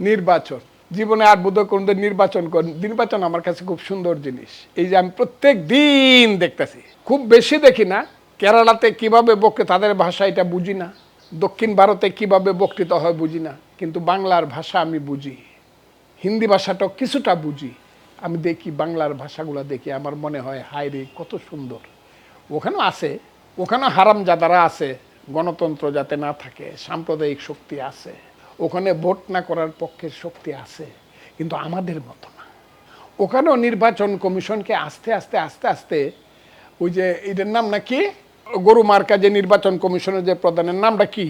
নির্বাচন। জীবনে আর বোধ কোনদিন নির্বাচন নির্বাচন আমার কাছে খুব সুন্দর জিনিস। এই যে আমি প্রত্যেক দিন দেখতেছি। খুব বেশি দেখি না, কেরালাতে কীভাবে বকে তাদের ভাষা এটা বুঝি না। দক্ষিণ ভারতে কীভাবে বক্তৃতা হয় বুঝি না। কিন্তু বাংলার ভাষা আমি বুঝি। হিন্দি ভাষাটাও কিছুটা বুঝি। আমি দেখি বাংলার ভাষাগুলো দেখি আমার মনে হয়, হায় রে, কত সুন্দর। ওখানেও আছে, ওখানেও হারাম যাদারা আছে, গণতন্ত্র যাতে না থাকে, সাম্প্রদায়িক শক্তি আছে। ওখানে ভোট না করার পক্ষের শক্তি আছে, কিন্তু আমাদের মতো না। ওখানেও নির্বাচন কমিশনকে আস্তে আস্তে আস্তে আস্তে ওই যে এটার নাম নাকি? গরু মার্কা যে নির্বাচন কমিশনের যে প্রধানের নামটা কি?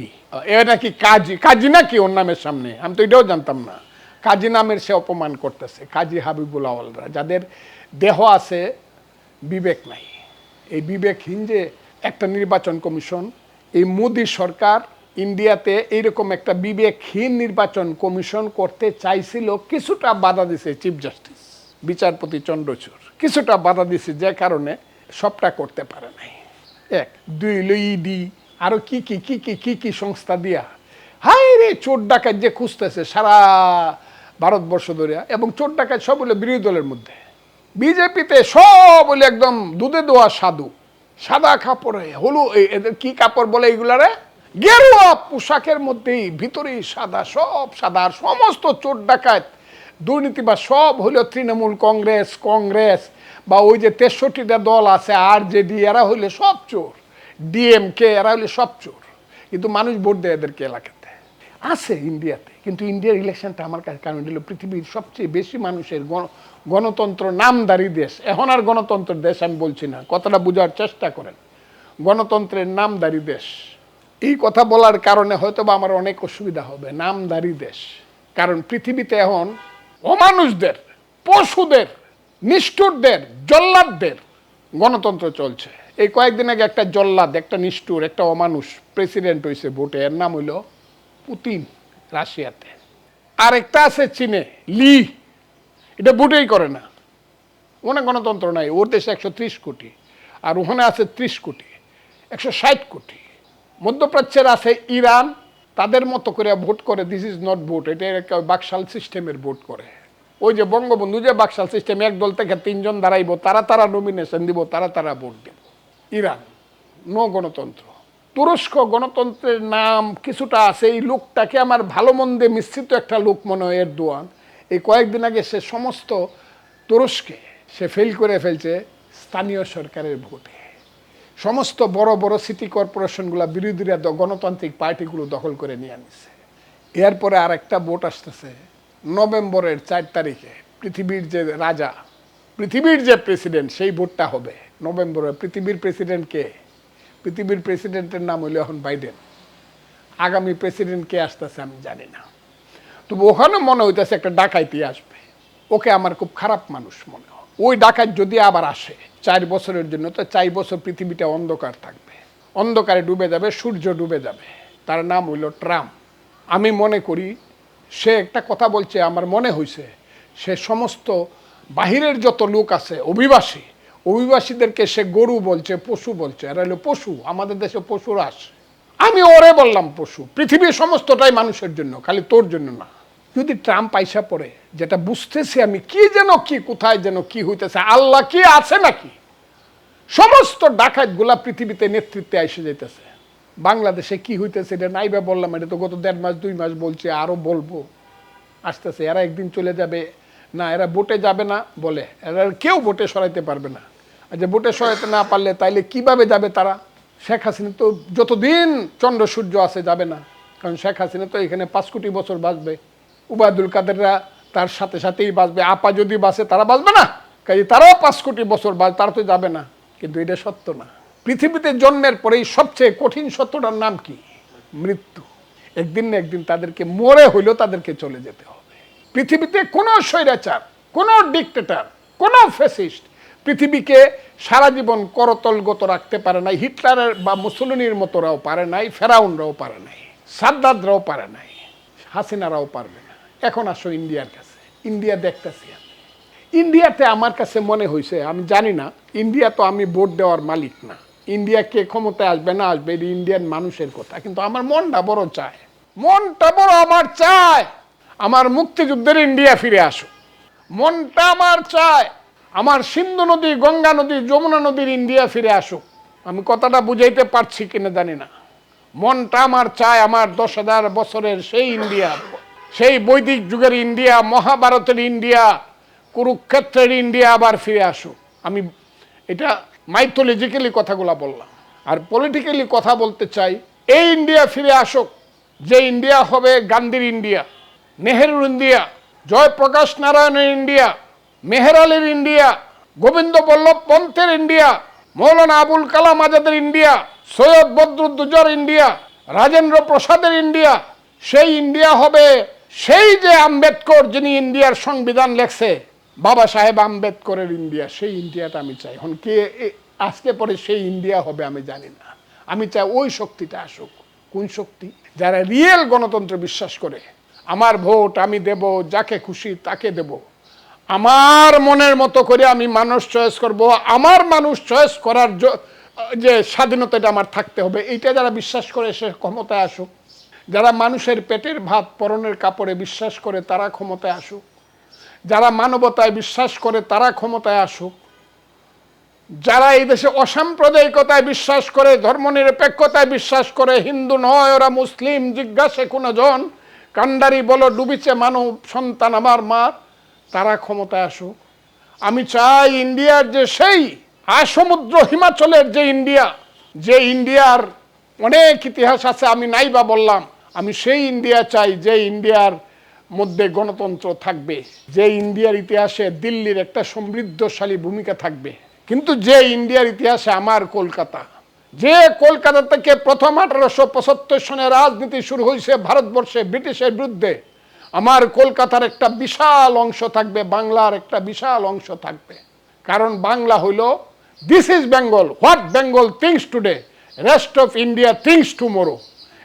এ নাকি কাজী কাজী নাকি ওর নামের সামনে? আমি তো এটাও জানতাম না। কাজী নামের সে অপমান করতেছে, কাজী হাবিবুল আওয়ালরা যাদের দেহ আছে, বিবেক নাই। এই বিবেকহীন যে একটা নির্বাচন কমিশন, এই মোদী সরকার ইন্ডিয়াতে এইরকম একটা বিবেকহীন নির্বাচন কমিশন করতে চাইছিল, কিছুটা বাধা দিছে চিফ জাস্টিস বিচারপতি চন্দ্রচূড় কিছুটা বাধা দিছে যে কারণে সবটা করতে পারে নাই। এক, দুই, হলো ইডি আরও কি কি কি কি কি কি সংস্থা দিয়া। হাই রে, চোর ডাকাত যে খুঁজতেছে সারা ভারতবর্ষ ধরিয়া এবং চোর ডাকাত সব হলো বিরোধী দলের মধ্যে। বিজেপিতে সব হলো একদম দুধে দোয়া সাধু। সাদা কাপড়ে হলু এদের কি কাপড় বলে এইগুলারে গেরুয়া পোশাকের মধ্যেই ভিতরেই সাদা, সব সাদা সমস্ত চোর ডাকাত। দুর্নীতি বা সব হলো তৃণমূল কংগ্রেস কংগ্রেস বা ওই যে তেষট্টিটা দল আছে, আর জেডি এরা হইলে সব চোর। ডিএমকে, এরা হইলে সব চোর। কিন্তু মানুষ ভোট দেয় এদেরকে এলাকাতে। আছে ইন্ডিয়াতে, কিন্তু ইন্ডিয়ার ইলেকশনটা আমার কাছে কারণ হলো পৃথিবীর সবচেয়ে বেশি মানুষের গণ- গণতন্ত্র নামদারি দেশ। এখন আর গণতন্ত্রের দেশ আমি বলছি না, কথাটা বোঝার চেষ্টা করেন। গণতন্ত্রের নামদারি দেশ। এই কথা বলার কারণে হয়তো বা আমার অনেক অসুবিধা হবে। নামদারি দেশ। কারণ পৃথিবীতে এখন অমানুষদের, পশুদের, নিষ্ঠুরদের, জল্লাদদের গণতন্ত্র চলছে। এই কয়েকদিন আগে একটা জল্লাদ, একটা নিষ্ঠুর, একটা অমানুষ প্রেসিডেন্ট হয়েছে ভোটে। এর নাম হইল পুতিন রাশিয়াতে। আর একটা আছে চীনে, লি। এটা ভোটেই করে না। ওখানে গণতন্ত্র নাই। ওর দেশে একশো ত্রিশ কোটি। আর ওখানে আছে ত্রিশ কোটি। একশো ষাট কোটি। মধ্যপ্রাচ্যের আছে ইরান, তাদের মতো করে ভোট করে দিস ইজ নট ভোট এটা একটা বাকশাল সিস্টেমের ভোট করে। ওই যে বঙ্গবন্ধু যে বাকশাল সিস্টেম, এক দল থেকে তিনজন দাঁড়াইব, তারা তারা নমিনেশন দিব, তারা তারা ভোট দিব। ইরান নো গণতন্ত্র। তুরস্ক গণতন্ত্রের নাম কিছুটা আছে, এই লোকটাকে আমার ভালো মন্দে মিশ্রিত একটা লোক মনে হয় এরদোয়ান। এই কয়েকদিন আগে সে সমস্ত তুরস্কে, সে ফেল করে ফেলছে স্থানীয় সরকারের ভোটে সমস্ত বড় বড় সিটি কর্পোরেশনগুলো বিরোধীরা গণতান্ত্রিক পার্টিগুলো দখল করে নিয়ে আনিছে। এরপরে আর একটা ভোট আসতেছে, নভেম্বরের চার তারিখে পৃথিবীর যে রাজা, পৃথিবীর যে প্রেসিডেন্ট সেই ভোটটা হবে। নভেম্বরে পৃথিবীর প্রেসিডেন্ট কে? পৃথিবীর প্রেসিডেন্টের নাম হলো এখন বাইডেন আগামী প্রেসিডেন্ট কে আসতেছে আমি জানি না। তবু ওখানে মনে হইতেছে একটা ডাকাইতি আসবে। ওকে আমার খুব খারাপ মানুষ মনে হয়। ওই ডাকাত যদি আবার আসে, চার বছরের জন্য, তো চার বছর পৃথিবীটা অন্ধকার থাকবে। অন্ধকারে ডুবে যাবে, সূর্য ডুবে যাবে। তার নাম হইল ট্রাম্প। আমি মনে করি, সে একটা কথা বলছে, আমার মনে হয়েছে সে সমস্ত বাহিরের যত লোক আছে, অভিবাসী, অভিবাসীদেরকে সে গরু বলছে, পশু বলছে, এরা হলো পশু, আমাদের দেশে পশুরা আসে। আমি ওরে বললাম পশু, পৃথিবীর সমস্তটাই মানুষের জন্য, খালি তোর জন্য না। যদি ট্রাম্প আইসা পড়ে, যেটা বুঝতেছি আমি, কি যেন কি, কোথায় যেন কি হইতেছে, আল্লাহ কি আছে নাকি? সমস্ত ডাকাতগুলা পৃথিবীতে নেতৃত্বে এসে যাইতেছে। বাংলাদেশে কি হইতেছে এটা নাইবা বললাম, এটা তো গত দেড় মাস, দুই মাস বলছে, আরও বলব। আসতেছে, এরা একদিন চলে যাবে। না, এরা ভোটে যাবে না বলে, এরা কেউ ভোটে সরাইতে পারবে না। আর যে ভোটে সরাইতে না পারলে তাইলে কীভাবে যাবে তারা? শেখ হাসিনা তো যতদিন চন্দ্র সূর্য আছে যাবে না, কারণ শেখ হাসিনা তো এখানে পাঁচ কোটি বছর বাঁচবে। উবায়দুল কাদেররা তার সাথে সাথেই বাঁচবে। আপা যদি বাঁচে, তারা বাঁচবে না। কাজে তারাও পাঁচ কোটি বছর বাঁচ, তারা তো যাবে না। কিন্তু এটা সত্য না। পৃথিবীতে জন্মের পরেই সবচেয়ে কঠিন সত্যটার নাম কি? মৃত্যু। একদিন না একদিন তাদেরকে মরে হইলেও তাদেরকে চলে যেতে হবে। পৃথিবীতে কোনো স্বৈরাচার, কোনো ডিকটেটার, কোনো ফেসিস্ট পৃথিবীকে সারা জীবন করতলগত রাখতে পারে নাই, হিটলারের বা মুসলিনীর মতোরাও পারে নাই, ফেরাউনরাও পারে নাই, সাদ্দাদরাও পারে নাই, হাসিনারাও পারবে এখন আসো ইন্ডিয়ার কাছে। ইন্ডিয়া দেখতেছি আমি। ইন্ডিয়াতে আমার কাছে মনে হয়েছে আমি জানি না, ইন্ডিয়া তো আমি ভোট দেওয়ার মালিক না। ইন্ডিয়া কে ক্ষমতায় আসবে না আসবে, এটা ইন্ডিয়ান মানুষের কথা। কিন্তু আমার মনটা বড় চায়। মনটা বড় আমার চায়। আমার মুক্তিযুদ্ধের ইন্ডিয়া ফিরে আসুক। মনটা আমার চায়। আমার সিন্ধু নদী, গঙ্গা নদী, যমুনা নদীর ইন্ডিয়া ফিরে আসুক। আমি কথাটা বুঝাইতে পারছি কিনা জানি না। মনটা আমার চায়, আমার দশ হাজার বছরের সেই ইন্ডিয়া। সেই বৈদিক যুগের ইন্ডিয়া, মহাভারতের ইন্ডিয়া, কুরুক্ষেত্রের ইন্ডিয়া আবার ফিরে আসুক। আমি এটা মাইথোলজিক্যালি কথাগুলো বললাম। আর পলিটিক্যালি কথা বলতে চাই, এই ইন্ডিয়া ফিরে আসুক, যে ইন্ডিয়া হবে গান্ধীর ইন্ডিয়া, নেহেরুর ইন্ডিয়া, জয়প্রকাশ নারায়ণের ইন্ডিয়া, মেহের আলীর ইন্ডিয়া, গোবিন্দ বল্লভ পন্থের ইন্ডিয়া, মৌলানা আবুল কালাম আজাদের ইন্ডিয়া, সৈয়দ বদরুদ্দুজার ইন্ডিয়া, রাজেন্দ্র প্রসাদের ইন্ডিয়া, সেই ইন্ডিয়া হবে সেই যে আম্বেদকর যিনি ইন্ডিয়ার সংবিধান লেখছে, বাবা সাহেব আম্বেদকরের ইন্ডিয়া, সেই ইন্ডিয়াটা আমি চাই। এখন কে আজকে পরে সেই ইন্ডিয়া হবে আমি জানি না। আমি চাই ওই শক্তিটা আসুক। কোন শক্তি? যারা রিয়েল গণতন্ত্রে বিশ্বাস করে, আমার ভোট আমি দেব, যাকে খুশি তাকে দেব। আমার মনের মতো করে আমি মানুষ চয়েস করব, আমার মানুষ চয়েস করার যে স্বাধীনতাটা আমার থাকতে হবে, এইটা যারা বিশ্বাস করে সে ক্ষমতায় আসুক। যারা মানুষের পেটের ভাত পরনের কাপড়ে বিশ্বাস করে তারা ক্ষমতায় আসুক। যারা মানবতায় বিশ্বাস করে তারা ক্ষমতায় আসুক। যারা এই দেশে অসাম্প্রদায়িকতায় বিশ্বাস করে, ধর্মনিরপেক্ষতায় বিশ্বাস করে, হিন্দু নয়, ওরা মুসলিম, জিজ্ঞাসে কোনো জন, কান্ডারি বলো, ডুবিছে মানব সন্তান আমার মা, তারা ক্ষমতায় আসুক। আমি চাই ইন্ডিয়ার যে সেই আসমুদ্র হিমাচলের যে ইন্ডিয়া, যে ইন্ডিয়ার অনেক ইতিহাস আছে, আমি নাই বা বললাম। আমি সেই ইন্ডিয়া চাই যে ইন্ডিয়ার মধ্যে গণতন্ত্র থাকবে, যে ইন্ডিয়ার ইতিহাসে দিল্লির একটা সমৃদ্ধশালী ভূমিকা থাকবে। কিন্তু যে ইন্ডিয়ার ইতিহাসে আমার কলকাতা, যে কলকাতা থেকে প্রথম আঠারোশো পঁচাত্তর সনে রাজনীতি শুরু হয়েছে ভারতবর্ষে ব্রিটিশের বিরুদ্ধে, আমার কলকাতার একটা বিশাল অংশ থাকবে, বাংলার একটা বিশাল অংশ থাকবে। কারণ বাংলা হইল this is Bengal what Bengal thinks today rest of India thinks tomorrow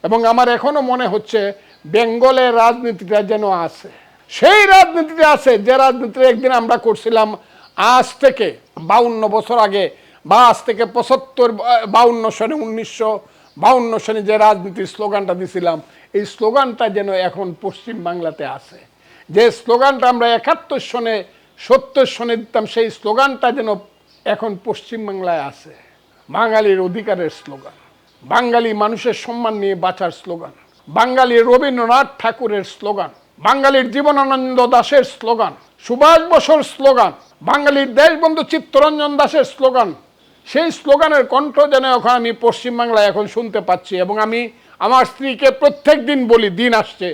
এবং আমার এখনও মনে হচ্ছে বেঙ্গলের রাজনীতিটা যেন আছে। সেই রাজনীতিটা আছে যে রাজনীতিটা একদিন আমরা করছিলাম আজ থেকে বাউন্ন বছর আগে বা আজ থেকে পঁচাত্তর, বাউন্ন সনে উনিশশো বাউন্ন সনে যে রাজনীতির স্লোগানটা দিছিলাম, এই স্লোগানটা যেন এখন পশ্চিম বাংলাতে আছে। যে স্লোগানটা আমরা একাত্তর সনে সত্তর সনে দিতাম, সেই স্লোগানটা যেন এখন পশ্চিম বাংলায় আছে। বাঙালির অধিকারের স্লোগান। বাঙালি মানুষের সম্মান নিয়ে বাঁচার স্লোগান। বাঙালি রবীন্দ্রনাথ ঠাকুরের স্লোগান। বাঙালির জীবনানন্দ দাসের স্লোগান। সুভাষ বসুর স্লোগান। বাঙালির দেশবন্ধু চিত্তরঞ্জন দাসের স্লোগান। সেই স্লোগানের কণ্ঠ যেন এখন আমি পশ্চিমবাংলায় এখন শুনতে পাচ্ছি এবং আমি আমার স্ত্রীকে প্রত্যেক দিন বলি, দিন আসছে।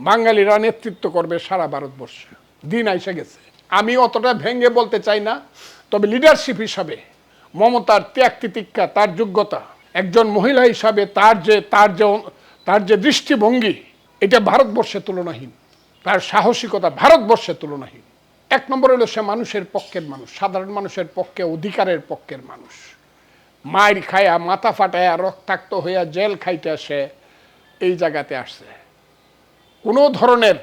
বাঙালিরা নেতৃত্ব করবে সারা ভারতবর্ষে। দিন এসে গেছে। আমি অতটা ভেঙে বলতে চাই না, তবে লিডারশিপ হিসাবে মমতার ত্যাগ তিতিক্ষা তার যোগ্যতা একজন মহিলা হিসাবে তার যে তার যে তার যে দৃষ্টিভঙ্গি, এটা ভারতবর্ষে তুলনাহীন। তার সাহসিকতা ভারতবর্ষে তুলনাহীন। এক নম্বর হলো সে মানুষের পক্ষের মানুষ, সাধারণ মানুষের পক্ষে, অধিকারের পক্ষের মানুষ। মায়ের খায়া, মাথা ফাটায়া, রক্তাক্ত হইয়া জেল খাইতে আসে এই জায়গাতে আসছে। কোনো ধরনের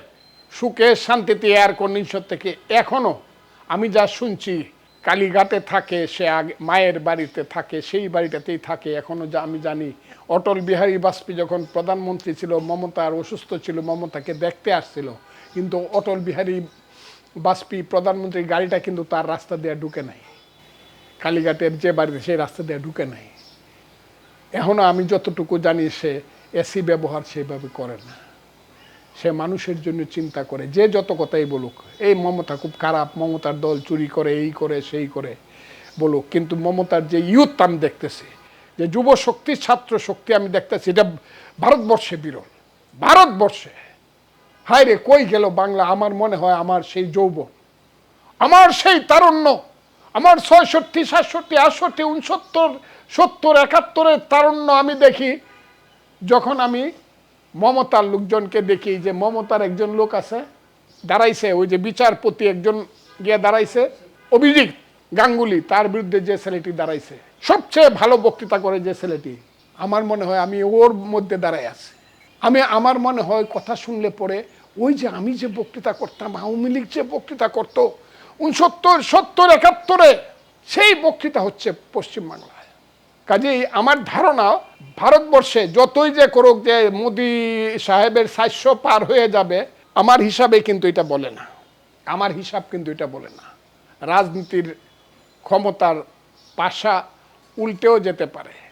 সুখে, শান্তিতে এয়ার কন্ডিশন থেকে এখনও আমি যা শুনছি কালীঘাটে থাকে, সে আগে, মায়ের বাড়িতে থাকে, সেই বাড়িটাতেই থাকে। এখনও যা আমি জানি, অটল বিহারী বাজপেয়ী যখন প্রধানমন্ত্রী ছিল, মমতা আর অসুস্থ ছিল, মমতাকে দেখতে আসছিল। কিন্তু অটল বিহারী বাজপেয়ী প্রধানমন্ত্রীর গাড়িটা কিন্তু তার রাস্তা দিয়ে ঢুকে নাই। কালীঘাটের যে বাড়িতে সেই রাস্তা দিয়ে ঢুকে নাই। এখনও আমি যতটুকু জানি, সে এসি ব্যবহার সেইভাবে করে না। সে মানুষের জন্য চিন্তা করে, যে যত কথাই বলুক, এই মমতা খুব খারাপ, মমতার দল চুরি করে, এই করে, সেই করে বলুক, কিন্তু মমতার যে ইউথ আমি দেখতেছি, যে যুব শক্তি, ছাত্র শক্তি আমি দেখতেছি, এটা ভারতবর্ষে বিরল, ভারতবর্ষে। হায় রে, কই গেল বাংলা? আমার মনে হয় আমার সেই যৌবন, আমার সেই তারুণ্য, আমার ছয়ষট্টি, সাতষট্টি, আটষট্টি উনসত্তর সত্তর, একাত্তরের তারুণ্য আমি দেখি, যখন আমি মমতার লোকজনকে দেখি যে মমতার একজন লোক আছে, দাঁড়াইছে, ওই যে বিচারপতি একজন গিয়ে দাঁড়াইছে, অভিজিৎ গাঙ্গুলি, তার বিরুদ্ধে যে ছেলেটি দাঁড়াইছে, সবচেয়ে ভালো বক্তৃতা করে যে ছেলেটি, আমার মনে হয় আমি ওর মধ্যে দাঁড়াই আছি। আমি, আমার মনে হয় কথা শুনলে পরে, ওই যে আমি যে বক্তৃতা করতাম, আওয়ামী লীগ যে বক্তৃতা করতো, উনসত্তর, সত্তর, একাত্তরে, সেই বক্তৃতা হচ্ছে পশ্চিমবাংলায় কাজেই আমার ধারণা ভারতবর্ষে যতই যে করুক যে মোদি সাহেবের সাতশো পার হয়ে যাবে, আমার হিসাবে কিন্তু এটা বলে না। আমার হিসাব কিন্তু এটা বলে না। রাজনীতির ক্ষমতার পাশা উল্টেও যেতে পারে।